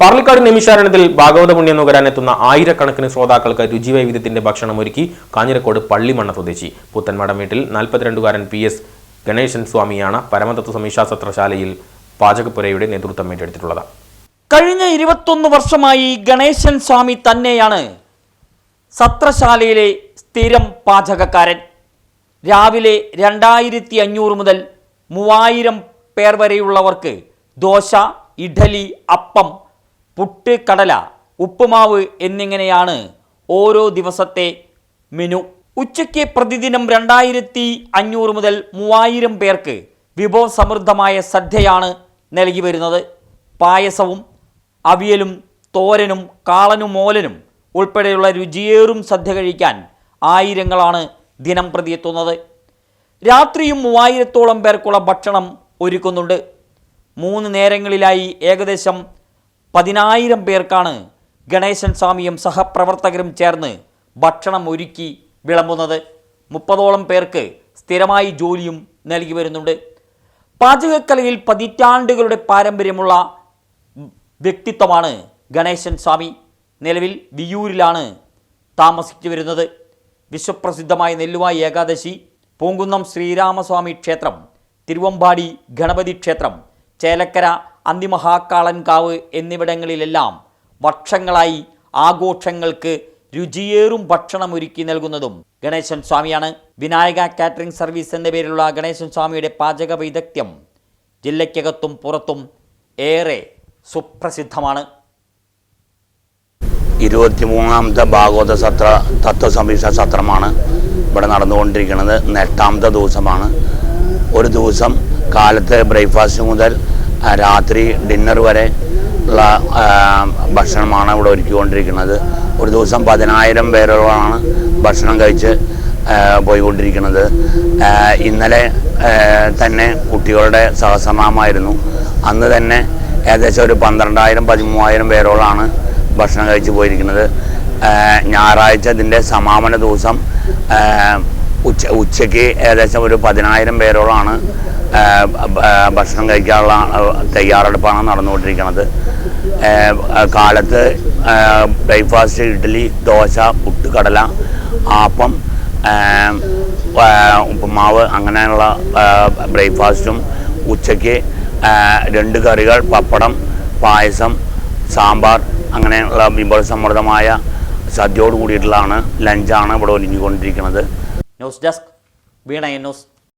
പാർലിക്കാട് നിമിഷാരണത്തിൽ ഭാഗവത പുണ്യം നുകരാനെത്തുന്ന ആയിരക്കണക്കിന് ശ്രോതാക്കൾക്ക് രുചിവൈവിധ്യത്തിന്റെ ഭക്ഷണം ഒരുക്കി കാഞ്ഞിരക്കോട് പള്ളിമണ്ണ സ്വദേശി. പുത്തൻമടം വീട്ടിൽ നാൽപ്പത്തിരണ്ടുകാരൻ പി എസ് ഗണേശൻ സ്വാമിയാണ് പരമതത്വ സമീക്ഷാ സത്രശാലയിൽ പാചകപ്പുരയുടെ നേതൃത്വം ഏറ്റെടുത്തിട്ടുള്ളത്. കഴിഞ്ഞ ഇരുപത്തൊന്ന് വർഷമായി ഗണേശൻ സ്വാമി തന്നെയാണ് സത്രശാലയിലെ സ്ഥിരം പാചകക്കാരൻ. രാവിലെ രണ്ടായിരത്തി അഞ്ഞൂറ് മുതൽ മൂവായിരം പേർ വരെയുള്ളവർക്ക് ദോശ ഇഡലി അപ്പം പുട്ട് കടല ഉപ്പുമാവ് എന്നിങ്ങനെയാണ് ഓരോ ദിവസത്തെ മെനു. ഉച്ചയ്ക്ക് പ്രതിദിനം രണ്ടായിരത്തി അഞ്ഞൂറ് മുതൽ മൂവായിരം പേർക്ക് വിഭവസമൃദ്ധമായ സദ്യയാണ് നൽകി വരുന്നത്. പായസവും അവിയലും തോരനും കാളനും മോലനും ഉൾപ്പെടെയുള്ള രുചിയേറും സദ്യ കഴിക്കാൻ ആയിരങ്ങളാണ് ദിനം പ്രതി എത്തുന്നത്. രാത്രിയും മൂവായിരത്തോളം പേർക്കുള്ള ഭക്ഷണം ഒരുക്കുന്നുണ്ട്. മൂന്ന് നേരങ്ങളിലായി ഏകദേശം പതിനായിരം പേർക്കാണ് ഗണേശൻ സ്വാമിയും സഹപ്രവർത്തകരും ചേർന്ന് ഭക്ഷണം ഒരുക്കി വിളമ്പുന്നത്. മുപ്പതോളം പേർക്ക് സ്ഥിരമായി ജോലിയും നൽകി വരുന്നുണ്ട്. പാചകക്കലയിൽ പതിറ്റാണ്ടുകളുടെ പാരമ്പര്യമുള്ള വ്യക്തിത്വമാണ് ഗണേശൻ സ്വാമി. നിലവിൽ വിയൂരിലാണ് താമസിച്ചു വരുന്നത്. വിശ്വപ്രസിദ്ധമായ നെല്ലുവായി ഏകാദശി പൂങ്കുന്നം ശ്രീരാമസ്വാമി ക്ഷേത്രം തിരുവമ്പാടി ഗണപതി ക്ഷേത്രം ചേലക്കര അന്തിമഹാക്കാളൻകാവ് എന്നിവിടങ്ങളിലെല്ലാം വർഷങ്ങളായി ആഘോഷങ്ങൾക്ക് രുചിയേറും ഭക്ഷണം ഒരുക്കി നൽകുന്നതും ഗണേശൻ സ്വാമിയാണ്. വിനായക കാറ്ററിംഗ് സർവീസ് എന്ന പേരിലുള്ള ഗണേശൻ സ്വാമിയുടെ പാചക വൈദഗ്ധ്യം ജില്ലയ്ക്കകത്തും പുറത്തും ഏറെ സുപ്രസിദ്ധമാണ്. ഇരുപത്തിമൂന്നാമത്തെ ഭാഗവത സത്ര തത്വസമീക്ഷ സത്രമാണ് ഇവിടെ നടന്നുകൊണ്ടിരിക്കുന്നത്. എട്ടാമത്തെ ദിവസമാണ്. ഒരു ദിവസം കാലത്തെ ബ്രേക്ക്ഫാസ്റ്റ് മുതൽ രാത്രി ഡിന്നർ വരെ ഉള്ള ഭക്ഷണമാണ് ഇവിടെ ഒരുക്കിക്കൊണ്ടിരിക്കുന്നത്. ഒരു ദിവസം പതിനായിരം പേരോളാണ് ഭക്ഷണം കഴിച്ച് പോയിക്കൊണ്ടിരിക്കുന്നത്. ഇന്നലെ തന്നെ കുട്ടികളുടെ സഹസമാമായിരുന്നു. അന്ന് തന്നെ ഏകദേശം ഒരു പന്ത്രണ്ടായിരം പതിമൂവായിരം പേരോളാണ് ഭക്ഷണം കഴിച്ച് പോയിരിക്കുന്നത്. ഞായറാഴ്ച ഇതിന്റെ സമാപന ദിവസം ഉച്ച ഉച്ചയ്ക്ക് ഏകദേശം ഒരു പതിനായിരം പേരോളാണ് ഭക്ഷണം കഴിക്കാനുള്ള തയ്യാറെടുപ്പാണ് നടന്നുകൊണ്ടിരിക്കുന്നത്. കാലത്ത് ബ്രേക്ക്ഫാസ്റ്റ് ഇഡ്ഡലി ദോശ പുട്ട് കടല ആപ്പം ഉപ്പുമാവ് അങ്ങനെയുള്ള ബ്രേക്ക്ഫാസ്റ്റും ഉച്ചയ്ക്ക് രണ്ട് കറികൾ പപ്പടം പായസം സാമ്പാർ അങ്ങനെയുള്ള വിഭവസമൃദ്ധമായ സദ്യയോട് കൂടിയിട്ടുള്ളതാണ് ലഞ്ചാണ് ഇവിടെ ഒരുങ്ങിക്കൊണ്ടിരിക്കുന്നത്. News desk Veena news